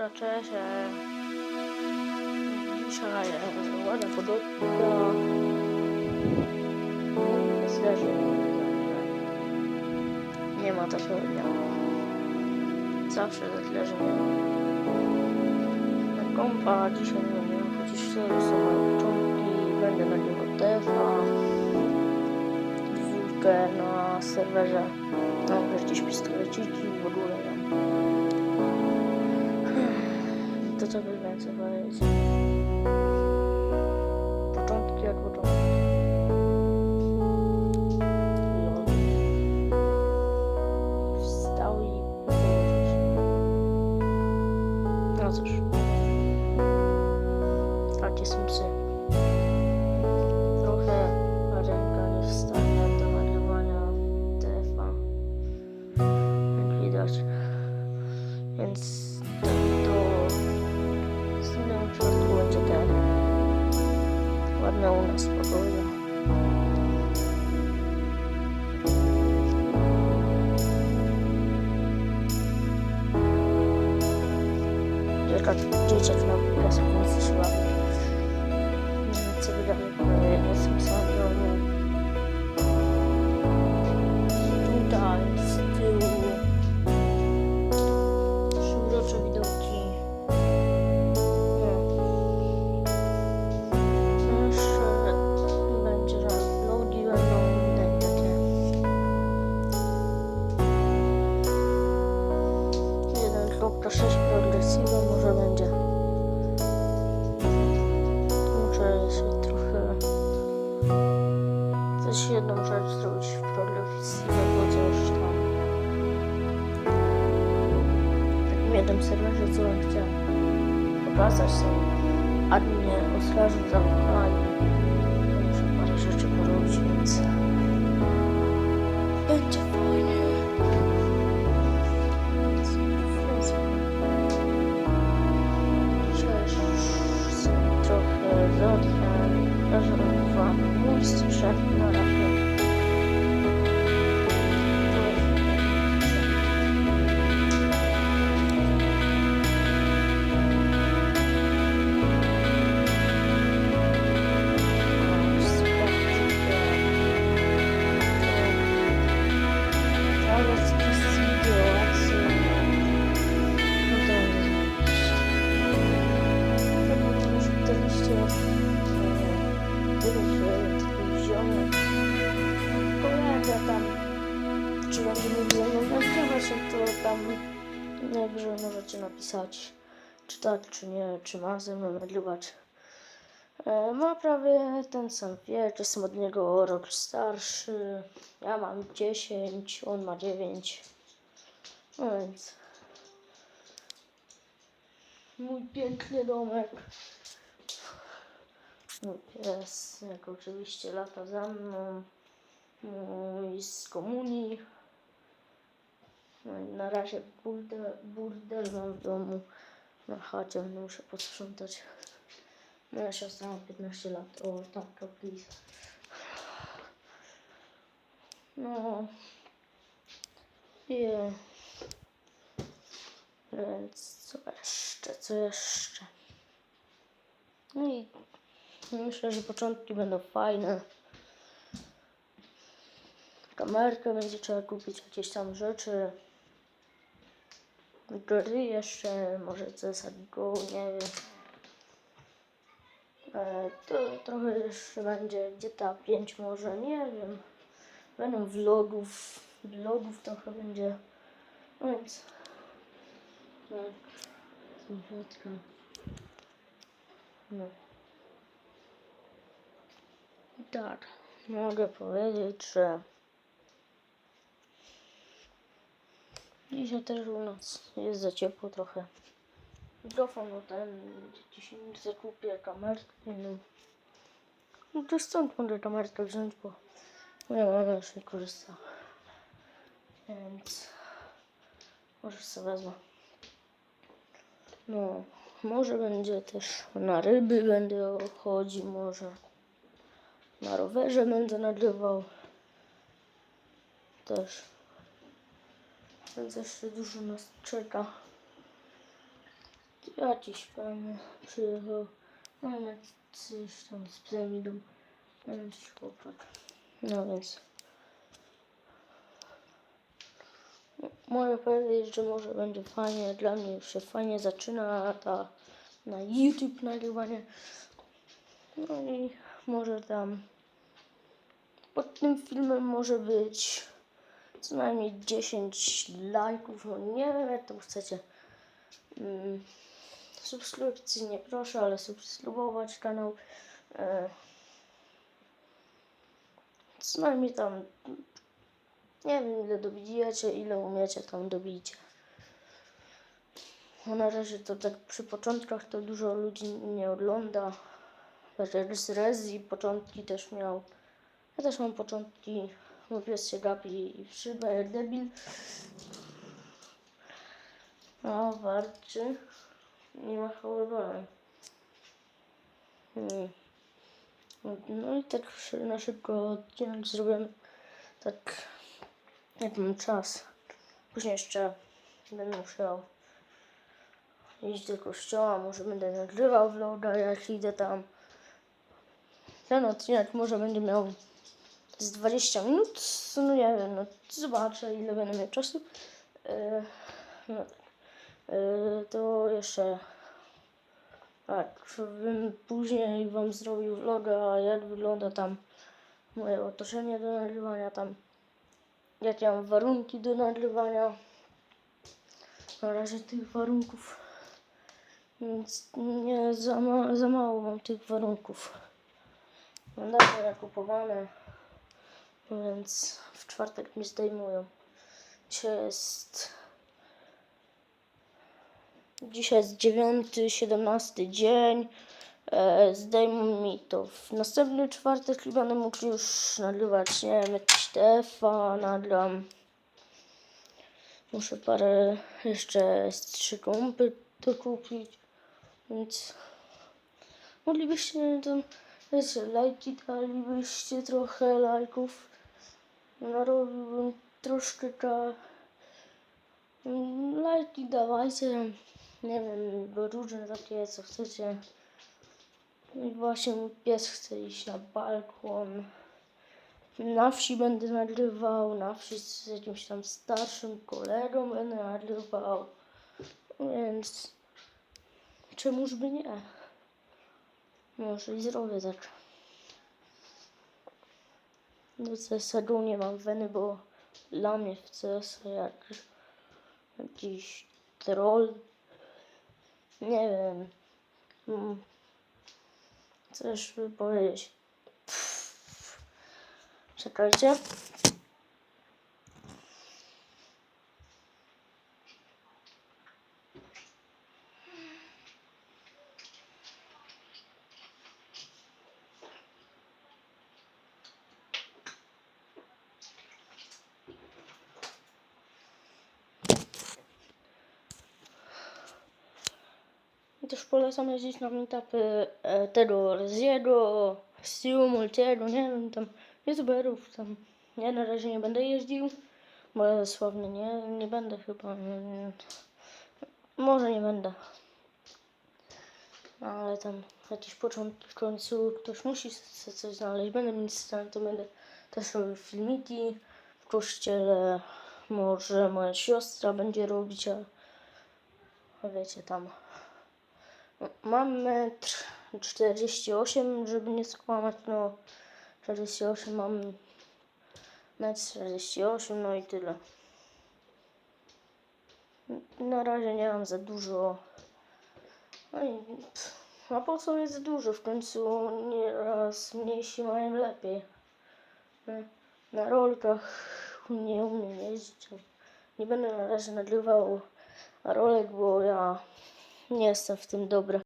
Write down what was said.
Dobra, cześć. e, Dzisiaj ładna pogodka. Zdarzy Nie ma takiego dnia. Zawsze że nie ma. Na kompa dzisiaj nie wiem, chociaż to są początki. Będę nagrywał TFA. Dwójkę na serwerze. Mam też gdzieś pistoleciki w ogóle tam. To co by więcej ładna u nas pogoda. Wielka dzieciak jednym serwerze, co bym chciał pokazać sobie. A mnie oskarżył za Czy będzie mną nagrywać, to tam najwyżej możecie napisać, czy tak, czy nie, czy ma ze mną. E, ma prawie ten sam wiek, jestem od niego rok starszy. Ja mam 10, on ma 9. No więc. Mój piękny domek. Mój pies, jak oczywiście lata za mną. Mój z komunii. No i na razie burdel, burdel mam w domu. Na chacie muszę posprzątać. Moja siostra ma 15 lat. O, tak, please. No. Je. Więc co jeszcze, co jeszcze? No i myślę, że początki będą fajne. Kamerkę będzie trzeba kupić, jakieś tam rzeczy. Gry jeszcze, może CSGO, nie wiem. E, to trochę jeszcze będzie GTA 5 może, nie wiem. Będą vlogów, vlogów trochę będzie. No więc. Tak. Sąsiadka. No. I tak, mogę powiedzieć, że dzisiaj też u nas jest za ciepło trochę. Mikrofon, no ten, gdzieś zakupię kamerkę, no. No to stąd mogę kamerkę wziąć, bo moja mama już nie korzysta. Więc może sobie wezmę. No, może będzie też na ryby będę chodził, może na rowerze będę nagrywał. Też. Więc jeszcze dużo nas czeka. Jakiś pan przyjechał. Mamy coś tam z psem idą. Mamy jakiś chłopak. No więc. Mogę powiedzieć, że może będzie fajnie. Dla mnie już się fajnie zaczyna ta na YouTube nagrywanie. No i może tam pod tym filmem może być co najmniej 10 lajków. No nie wiem jak tam chcecie. Mm, subskrypcji nie proszę, ale subskrybować kanał. E, co najmniej tam nie wiem ile dobijecie, ile umiecie tam dobijcie. Bo na razie to tak przy początkach to dużo ludzi nie ogląda. Z Rezi początki też miał. Ja też mam początki. Mój pies się gapi w szybę debil. No, warczy. Nie ma choroby. Hmm. No i tak na szybko odcinek zrobiłem. Tak jak mam czas. Później jeszcze będę musiał iść do kościoła, może będę nagrywał vloga, jak idę tam. Ten odcinek może będzie miał z 20 minut, no nie wiem, no zobaczę ile będę miał czasu. E, no, to jeszcze tak, bym później wam zrobił vloga, jak wygląda tam moje otoczenie do nagrywania, tam jakie mam warunki do nagrywania. Na razie tych warunków, więc nie za, ma, za mało mam tych warunków. Dawno kupowane, więc w czwartek mi zdejmują. Dzisiaj jest Dzisiaj jest 9, 17 dzień. E, zdejmą mi to w następny czwartek i będę mógł już nagrywać, nie wiem, TF-a, nagram. Muszę parę jeszcze z trzy kompy dokupić, więc moglibyście tam, wiecie, lajki dalibyście trochę lajków. Narobiłbym troszkę ta Lajki dawajcie, nie wiem, bo różne takie, co chcecie. I właśnie mój pies chce iść na balkon. Na wsi będę nagrywał, na wsi z jakimś tam starszym kolegą będę nagrywał. Więc czemuż by nie? Może i zrobię tak. Do CSGO nie mam weny, bo dla mnie w jak jakiś troll. Nie wiem. Mm. Coś by powiedzieć. Czekajcie. Też polecam jeździć na meetupy tego Reziego, Stu, Multiego, nie wiem, tam youtuberów, tam ja na razie nie będę jeździł, bo sławny nie, nie będę chyba, nie, może nie będę. No, ale tam jakieś początki w końcu ktoś musi sobie coś znaleźć, będę ministrem, to będę też filmiki w kościele, może moja siostra będzie robić, a wiecie tam. Mam metr 48, żeby nie skłamać, no 48 mam metr 48, no i tyle. Na razie nie mam za dużo. No i pff, a po co jest dużo? W końcu nieraz mniejsi mają lepiej. Na rolkach nie umiem jeździć. Nie będę na razie nagrywał rolek, bo ja nie jestem w tym dobry.